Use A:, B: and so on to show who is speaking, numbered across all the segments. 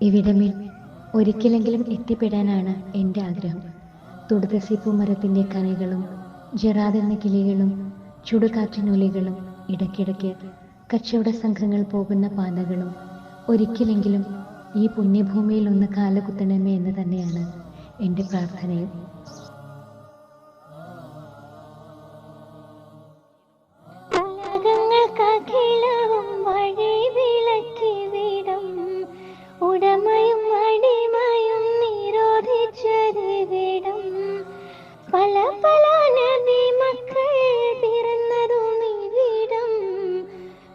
A: ഇവിടമിൽ ഒരിക്കലെങ്കിലും എത്തിപ്പെടാനാണ് എന്റെ ആഗ്രഹം. തുടുതസിപ്പൂ മരത്തിന്റെ കനികളും ജറാതെന്ന കിളികളും ചുടുകാറ്റിനുലികളും ഇടയ്ക്കിടയ്ക്ക് കച്ചവട സംഘങ്ങൾ പോകുന്ന പാതകളും ഒരിക്കലെങ്കിലും ഈ പുണ്യഭൂമിയിൽ ഒന്ന് കാലുകുത്തണമേ എന്ന് തന്നെയാണ് എന്റെ പ്രാർത്ഥനയും.
B: പല പല നബി മക്കൾ പിറന്നതും ഇവിടം.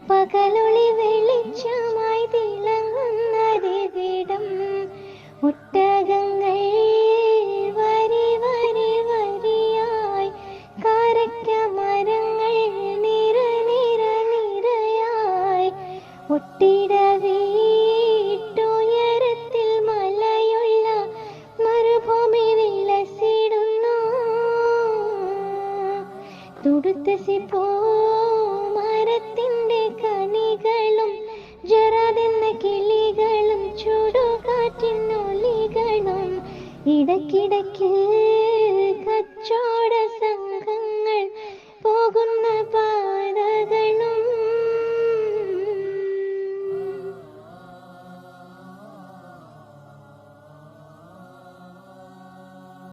B: പകലൊളി വെളിച്ചമായി തിളങ്ങുന്നതിവിടം ഒട്ടകങ്ങൾ വരി വരി വരിയായി. കാരക്ക മരങ്ങൾ നിര നിര നിരയായി. ഒട്ടിട തുടുത്ത സിപ്പോ മരത്തിന്റെ കണികളും ജറാതെന്ന കിളികളും ചൂടുകാറ്റിനൊലികളും. ഇടക്കിടയ്ക്ക് കച്ചോട സംഘ